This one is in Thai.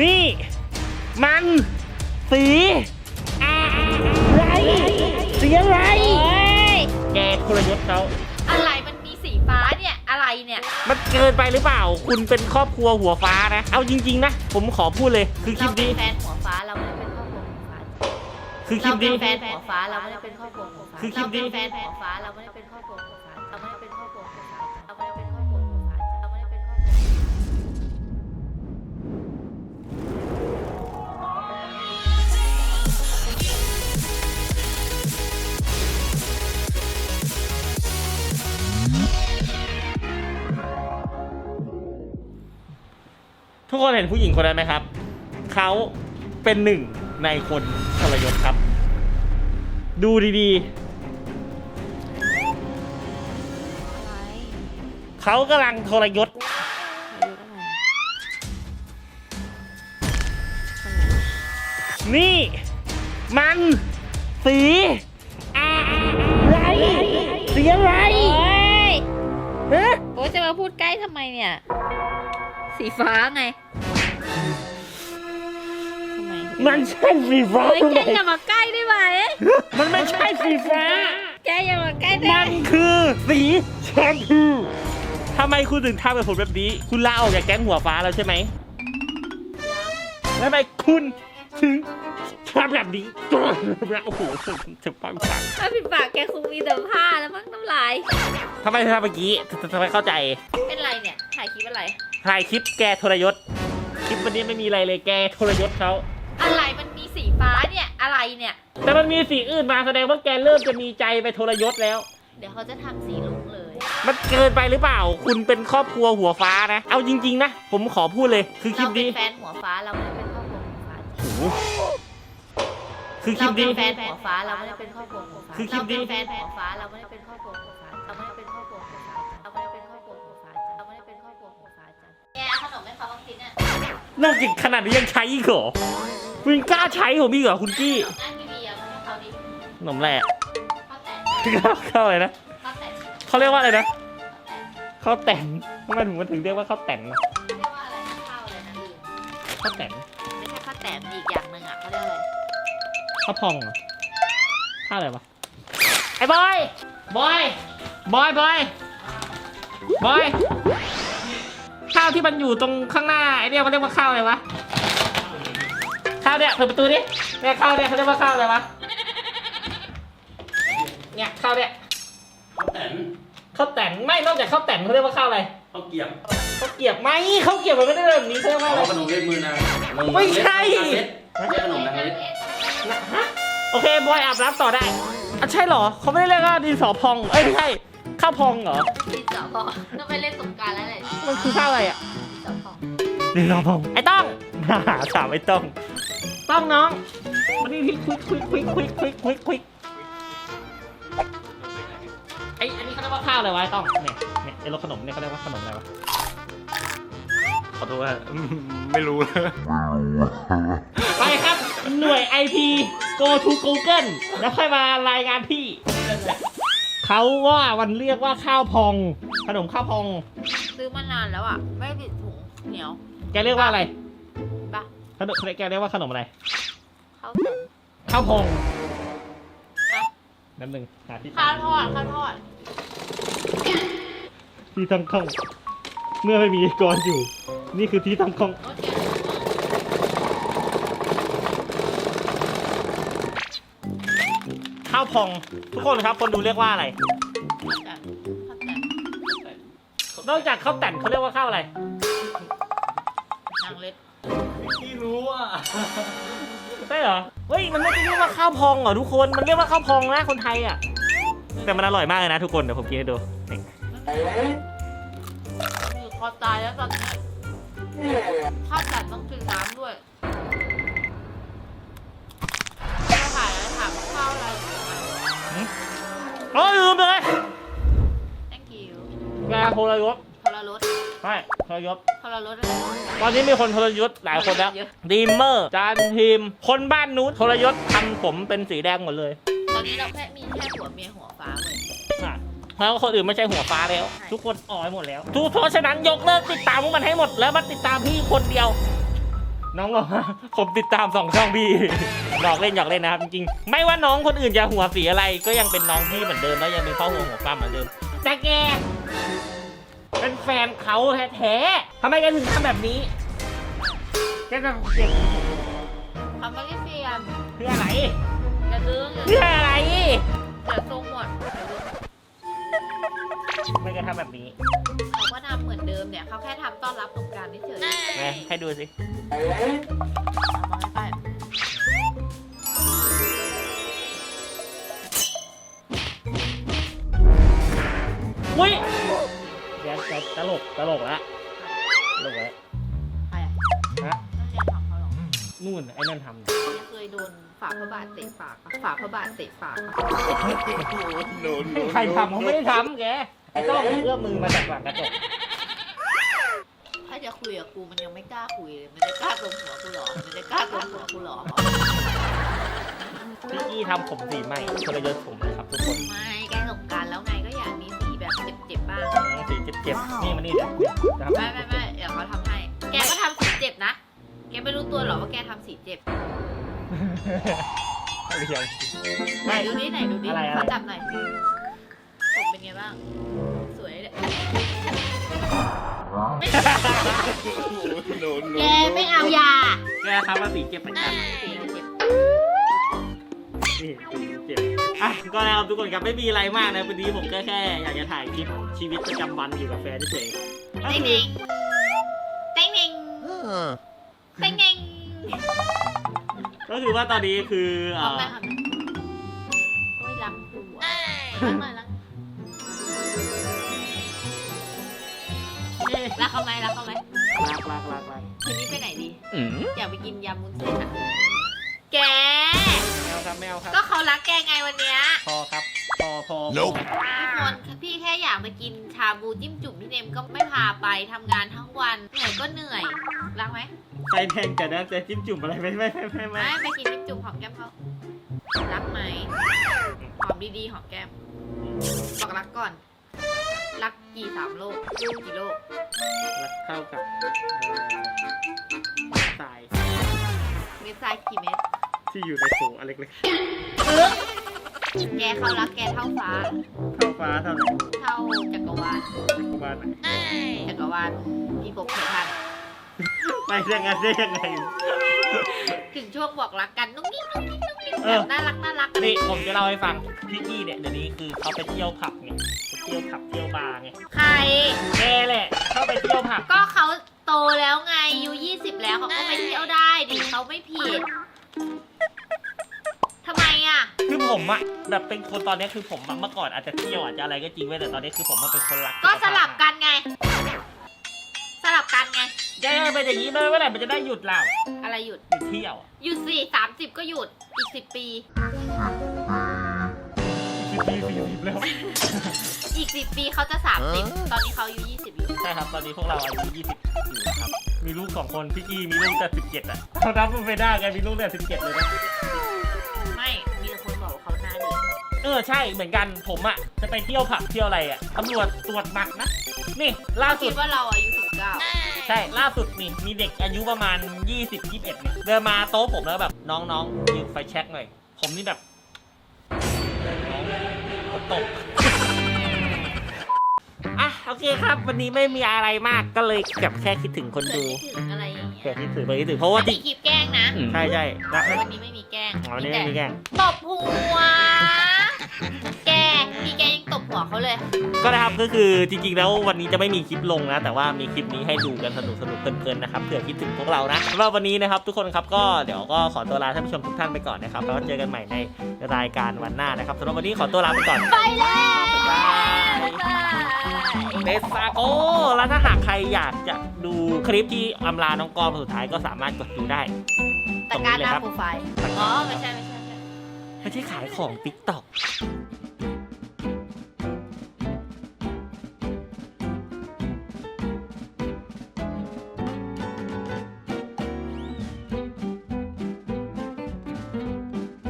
นี่ มันสีอะไรสีอะไรเฮ้ยแกทรยศเขาอะไรมันมีสีฟ้าเนี่ยอะไรเนี่ย มันเกินไปหรือเปล่า คุณเป็นครอบครัวหัวฟ้านะ เอาจริง ๆ นะ ผมขอพูดเลย คือคลิเราปเป็นนี้แฟนหัวฟ้าเราไม่ได้เป็นครอบครัวหัวฟ้าคือคลิเราปเป็นี้ นแฟนหัวฟ้าเราไม่ได้เป็นครอบครัวหัวฟ้าคือคลิปนี้ เราเป็นแฟนหัวฟ้าเราไม่ได้เป็นครอบครัวหัวฟ้าเราไม่ได้ ทุกคนเห็นผู้หญิงคนนั้นไหมครับ เขาเป็นหนึ่งในคนทรยศครับ ดูดีๆเขากำลังทรยศนี่ มันสีอะไรสีอะไรเฮ้ยฮะโอ้ยจะมาพูดใกล้ทำไมเนี่ย สีฟ้าไงทำไมมันใช่สีฟ้าเฮ้ยตรงแกไหนอย่ามาใกล้ได้ไหมมันไม่ใช่สีฟ้า แกอย่ามาใกล้ได้มันคือสีแชมพูทำไมคุณถึงทำกับผมแบบนี้ คุณลาออกจากแก๊งหัวฟ้าแล้วใช่ไหมแล้วทำไมคุณถึง ทำแบบนี้โอ้โหเจ็บปากสั่นถ้าผิดปากแกคงมีแต่ผ้าแล้วมั้งน้ำลายทำไมทำเมื่อกี้ทำไมเข้าใจ เป็นไรเนี่ย ถ่ายคลิปอะไร ถ่ายคลิปแกทรยศ คลิปวันนี้ไม่มีอะไรเลยแกทรยศเขา อะไรมันมีสีฟ้าเนี่ย อะไรเนี่ย แต่มันมีสีอื่นมาแสดงว่าแกเริ่มจะมีใจไปทรยศแล้ว เดี๋ยวเขาจะทำสีลุงเลย มันเกินไปหรือเปล่า คุณเป็นครอบครัวหัวฟ้านะ เอาจริง ๆ นะ ผมขอพูดเลย คือคลิเราปเป็นนี้แฟนหัวฟ้าเราไม่ได้เป็นครอบครัวหัวฟ้า คือคลิเราปเป็นี้นแฟนหัวฟ้าเราไม่ได้เป็นครอบครัวหัวฟ้าคือคลิปนี้ เราเป็นแฟนหัวฟ้าเราไม่ได้เป็นครอบครัวหัวฟ้าเราไม่ได้เป็นครอบครัวหัวฟ้าเราไม่ได้เป็นครอบครัวหัวฟ้าเราไม่ได้เป็นครอบครัวหัวฟ้าจ้ะแกเอาขนมให้เขาบ้างสิเนี่ยนอกจากขนาดนี้ยังใช้อีกเหรอคุณกล้าใช้ผมอีกเหรอคุณกี้นั่งดีๆเอาให้เขาดิขนมแหละเขาแต่งเข้าอะไรนะเขาแต่งเขาเรียกว่าอะไรนะข้าวแต่นทำไมถึงมันถึงเรียกว่าข้าวแต่นนะเรียกว่าอะไรนะข้าวอะไรนะลืมข้าวแต่นไม่ใช่ข้าวแต่งอีกอย่าง ข้าวพองเหรอข้าวอะไรวะ ไอ้บอย บอย บอย บอย บอย ข้าวที่มันอยู่ตรงข้างหน้าไอ้เนี่ยมันเรียกว่าข้าวอะไรวะ ข้าวเนี่ยเปิดประตูดิ เนี่ยข้าวเนี่ยเขาเรียกว่าข้าวอะไรวะ เนี่ยข้าวเนี่ยข้าวแตนข้าวแต่นไม่นอกจากข้าวแต่นเขาเรียกว่าข้าวอะไรข้าวเกรียบข้าวเกรียบไหมข้าวเกรียบมันไม่ได้แบบนี้เขาเรียกว่าอะไรเอาขนมเล็กมือนางนางไม่ใช่ โอเคบอยอาบน้ำต่อได้อะใช่เหรอเขาไม่ได้เรียกว่าดินสอพอง เอ้ยไม่ใช่ข้าวพองเหรอ ดินสอพองต้องไปเล่นสงกรารแล้วแหละมันคือข้าวอะไรอะ ดินสอพองดินสอพอง ไอ้ต้องหาถามไอ้ต้อง ต้องน้องมานี่ที่ควิกควิกควิกควิกควิกควิกควิกไอ้อันนี้เขาเรียกว่าข้าวอะไรวะไอ้ต้อง เนี่ย เนี่ยไอ้รสขนมเนี่ยเขาเรียกว่าขนมอะไรวะ ขอโทษว่าไม่รู้เลยไปครับ หน่วย IT go to Google แล้วค่อยมารายงานพี่ เขาว่ามันเรียกว่าข้าวพอง ขนมข้าวพอง ซื้อมานานแล้วอะ ไม่ติดถุงเหนียวแกเรียกว่าอะไรปะขนมแกเรียกว่าขนมอะไรข้าวแต่งข้าวพองอะนั่นหนึ่งหาที่ข้าวทอดข้าวทอดที่ตั้งข้อง เมื่อไม่มีกรอยู่ นี่คือที่ตั้งข้อง คข้าวพอง ทุกคนครับ คนดูเรียกว่าอะไรข้าวแต่งข้าวแต่งนอกจากข้าวแต่นเขาเรียกว่าข้าวอะไร นางเล็กที่รู้อะใช่เหรอ เฮ้ย มันไม่ได้เรียกว่าข้าวพองเหรอทุกคน มันเรียกว่าข้าวพองนะคนไทยอะ แต่มันอร่อยมากเลยนะทุกคน เดี๋ยวผมกินให้ดูนี่คือคอตายแล้วตอนนี้ข้าวแต่งต้องกินน้ำด้วย โอ้ยลืมเลย thank you แกโทรยศทรรสใช่โทรยศทรรสอะไรตอนนี้มีคนทรยศหลายคนแล้วเยอะ ดีมเมอร์ จานทีม คนบ้านนู้นทรยศทำผมเป็นสีแดงหมดเลยตอนนี้เราแค่มีแค่หัวเมียหัวฟ้าเว้ยอะแล้วคนอื่นไม่ใช่หัวฟ้าแล้ว ใช่ ทุกคนอ่อยหมดแล้วทุกเพราะฉะนั้นยกเลิกติดตามพวกมันให้หมดแล้วมาติดตามพี่คนเดียว น้องบอกว่าผมติดตามสองช่องพี่ หยอกเล่นหยอกเล่นนะครับจริงๆ ไม่ว่าน้องคนอื่นจะหัวสีอะไร ก็ยังเป็นน้องพี่เหมือนเดิมแล้วยังเป็นพ่อหัวหัวป้าเหมือนเดิม แต่แก เป็นแฟนเขาแท้ๆทำไมแกถึงทำแบบนี้แกจะเจ็บเขาไม่ได้เปลี่ยนเพื่ออะไรอย่าดึงอย่าเพื่ออะไรเดี๋ยวทรงหมดไม่แกทำแบบนี้เขา ก็ทำเหมือนเดิมเนี่ยเขาแค่ทำต้อนรับสงกรารเฉยๆไงให้ดูสิเอามาใกล้อุ้ยเดี๋ยวจะตลกตลกละตลกละๆใครอะฮะต้องเรียนทำเขาหรอนู่นไอ้นั่นทำ เนี่ยเคยโดนฝาพระบาทเตะปากปะฝาพระบาทเตะปากปะใครทำเขาไม่ได้ทำแก ไอ้ต้องเอื้อมมือมาจากหลังกระจกถ้าจะคุยกับกูมันยังไม่กล้าคุยเลยมันจะกล้าตรงหัวกูเหรอมันจะกล้าตรงหัวกูเหรอพี่กี้ทำผมสีใหม่ทรยศผมนะครับทุกคนไม่แกสงกรารแล้วไงก็อยากมีสีแบบเจ็บๆบ้างสีเจ็บๆนี่มันนี่เดี๋ยวนะครับไม่ไม่ไม่เดี๋ยวเขาทำให้ แกก็ทำสีเจ็บนะ แกไม่รู้ตัวหรอว่าแกทำสีเจ็บเรียงไหนดูดิไหนดูดิอะไรอะไร ขอจับหน่อยผมเป็นไง บ้าง สวยเลยแกไม่เอายาแกทำมาสีเจ็บเหมือนกันสีอะไรเจ็บนี่สีเจ็บอะก็แล้วครับทุกคนครับไม่มีอะไรมากนะวันนี้ผมก็แค่ อยากจะถ่ายคลิปชีวิตประจำวันอยู่กับแฟนเฉยๆก็เต็งคืเต็องเต็งเต็งเต็งเต็งก็คือว่าตอนนี้คือเอ่ทำอได้ทำได้โอ้ยรักกูอะรักหน่อยรัก รักเขาไหมรักเขาไหมรักรักรักรักคืนนี้ไปไหนดี อืมอยากไปกินยำมุ้นเส้นอะ แกไม่เอาครับไม่เอาครับก็เขารักแกไงวันเนี้ยพอครับพอพอ Nope ทุกคนพี่แค่อยากไปกินชาบูจิ้มจุ่มพี่เนมก็ไม่พาไปทำงานทั้งวันเหนื่อยก็เหนื่อยรักไหมใจแทงแต่นะแต่จิ้มจุ่มอะไรไม่ไม่ไม่ไม่ไม่ไม่ไปกินจิ้มจุ่มหอมแก้มเขารักไหมหอมดีๆหอมแก้มบอกรักก่อน รักกี่สามโลกกี่โลกรักเข้ากับเอ่อทรายเม็ดทรายกี่เม็ดที่อยู่ในโถอันเล็กแกเขารักแกเท่าฟ้า ๆเท่าฟ้าเท่าไหร่เท่าจักรวาลจักรวาลไหนจักรวาลพี่กบเคยทันไปยังไงได้ยังไง ถึงช่วงบอกรักกันนุ่งนิ่งนุ่งนิ่งนุ่งนิ่งเอแบอบน่ารักน่ารักกันนี่ผมจะเล่าให้ฟังพี่กี้เนี่ยเดี๋ยวนี้คือเขาไปเที่ยวผับไงไป เที่ยวผับเที่ยวบาร์ไงใคร แกแหละเข้าไปเที่ยวผับก็เขาโตแล้วไงอายุยี่สิบแล้วเขาก็ไปเที่ยวได้ดิเขาไม่ผิดทำไมอะ คือผมอะแบบเป็นคนตอนนี้คือผมอะเมื่อก่อนอาจจะเที่ยวอาจจะอะไรก็จริงไว้ยแต่ตอนนี้คือผมมาเป็นคนรักก็สลับกันไง สลับกันไง แกเป็นอย่างนี้เลยเมื่อไหร่มันจะได้หยุดเราอะไรหยุดหยุดเที่ยวอะหยุดสิสามสิบก็หยุดอีกสิบปี สิบปีสี่สิบแล้ว อีกสิบปีเขาจะสามสิบตอนนี้เขาอายุยี่สิบอยู่ใช่ครับ ตอนนี้พวกเราอายุยี่สิบอยู่นะครับ มีลูกสองคน พี่กี้มีลูกแต่สิบเจ็ดอะเขานับมันไม่ได้ไงมีลูกแต่สิบเจ็ดเลยนะ ไม่มีแต่คนบอกว่าเขาหน้าเด็กเออใช่เหมือนกันผมอะ จะไปเที่ยวผับเที่ยวอะไรอะตำรวจตรวจหนักนะ นี่ล่าสุคิดดว่าเราอายุสิบเก้าใช่ล่าสุดนี่มีเด็กอายุประมาณ 20 21เนี่ยเดินมาโต๊ะผมแล้วแบบน้องๆยืมไฟแช็กหน่อย ผมนี่แบบน้อง ตบอะโอเคครับ วันนี้ไม่มีอะไรมากก็เลยแบบแค่คิดถึงคนเกิดดูคิดถึงอะไรอย่างเงี้แค่ยคิดถึงไปคิดถึงเพราะว่ามีที่คลิปแกล้งนะ ใช่ใช่แล้ววันนี้ไม่มีแกล้งอ๋อวันนี้ไม่มีแกล้ง ตบหัว แกมีแกยังตบหัวเขาเลย ก็นะครับก็คือจริงๆแล้ววันนี้จะไม่มีคลิปลงนะ แต่ว่ามีคลิปนี้ให้ดูกันสนุกสนุกๆเพลินๆนะครับเผื่อคิดถึงพวกเรานะสำหรับวันนี้นะครับทุกคนครับก็เดี๋ยวก็ขอตัวลาท่านผู้ชมทุกท่านไปก่อนนะครับแล้วก็เจอกันใหม่ในรายการวันหน้านะครับสำหรับวันนี้ขอตัวลาไปก่อนไปแล้วบ๊ายบายเดซาโกแล้วถ้าหากใครอยากจะดูคลิปที่อำลาน้องกอมสุดท้ายก็สามารถกดดูได้แต่การหน้าโปรไฟล์อ๋อไม่ใช่ไม่ใช่ ไม่ใช่ขายของติ๊กต็อก